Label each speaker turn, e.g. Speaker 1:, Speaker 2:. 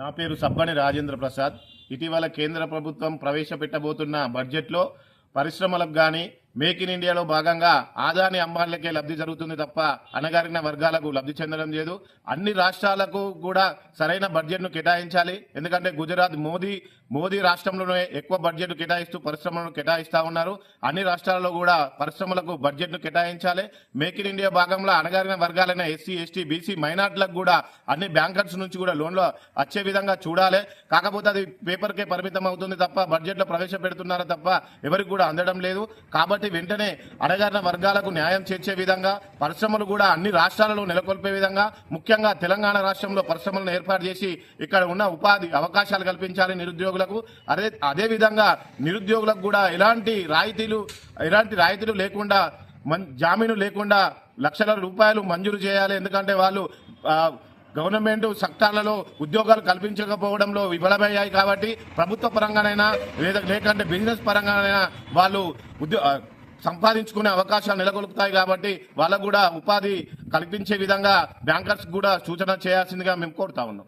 Speaker 1: నా పేరు సబ్బని రాజేంద్ర ప్రసాద్. ఇటీవల కేంద్ర ప్రభుత్వం ప్రవేశపెట్టబోతున్న బడ్జెట్లో పరిశ్రమలకు కానీ మేక్ ఇన్ ఇండియాలో భాగంగా ఆదాని అంబాళ్ళకే లబ్ధి జరుగుతుంది తప్ప అణగారిన వర్గాలకు లబ్ధి చెందడం లేదు. అన్ని రాష్ట్రాలకు కూడా సరైన బడ్జెట్ను కేటాయించాలి. ఎందుకంటే గుజరాత్ మోదీ మోదీ రాష్ట్రంలోనే ఎక్కువ బడ్జెట్ కేటాయిస్తూ పరిశ్రమలను కేటాయిస్తూ ఉన్నారు. అన్ని రాష్ట్రాల్లో కూడా పరిశ్రమలకు బడ్జెట్ను కేటాయించాలి. మేక్ ఇన్ ఇండియా భాగంలో అణగారిన వర్గాలైన ఎస్సీ ఎస్టీ బీసీ మైనార్టీలకు కూడా అన్ని బ్యాంకర్స్ నుంచి కూడా లోన్లు వచ్చే విధంగా చూడాలి. కాకపోతే అది పేపర్కే పరిమితం అవుతుంది తప్ప బడ్జెట్లో ప్రవేశపెడుతున్నారు తప్ప ఎవరికి కూడా అందడం లేదు. కాబట్టి వెంటనే అణగారిన వర్గాలకు న్యాయం చేర్చే విధంగా పరిశ్రమలు కూడా అన్ని రాష్ట్రాలలో నెలకొల్పే విధంగా ముఖ్యంగా తెలంగాణ రాష్ట్రంలో పరిశ్రమలను ఏర్పాటు చేసి ఇక్కడ ఉన్న ఉపాధి అవకాశాలు కల్పించాలి నిరుద్యోగులకు. అదే అదే విధంగా నిరుద్యోగులకు కూడా ఎలాంటి రాయితీలు ఎలాంటి రాయితీలు లేకుండా మన్ జామీను లేకుండా లక్షల రూపాయలు మంజూరు చేయాలి. ఎందుకంటే వాళ్ళు గవర్నమెంట్ సెక్టార్లలో ఉద్యోగాలు కల్పించకపోవడంలో విఫలమయ్యాయి కాబట్టి ప్రభుత్వ పరంగానైనా లేదా లేకంటే బిజినెస్ పరంగానైనా వాళ్ళు ఉద్యో సంపాదించుకునే అవకాశాలు నెలకొల్పుతాయి కాబట్టి వాళ్ళకు కూడా ఉపాధి కల్పించే విధంగా బ్యాంకర్స్ కూడా సూచన చేయాల్సిందిగా మేము కోరుతా ఉన్నాం.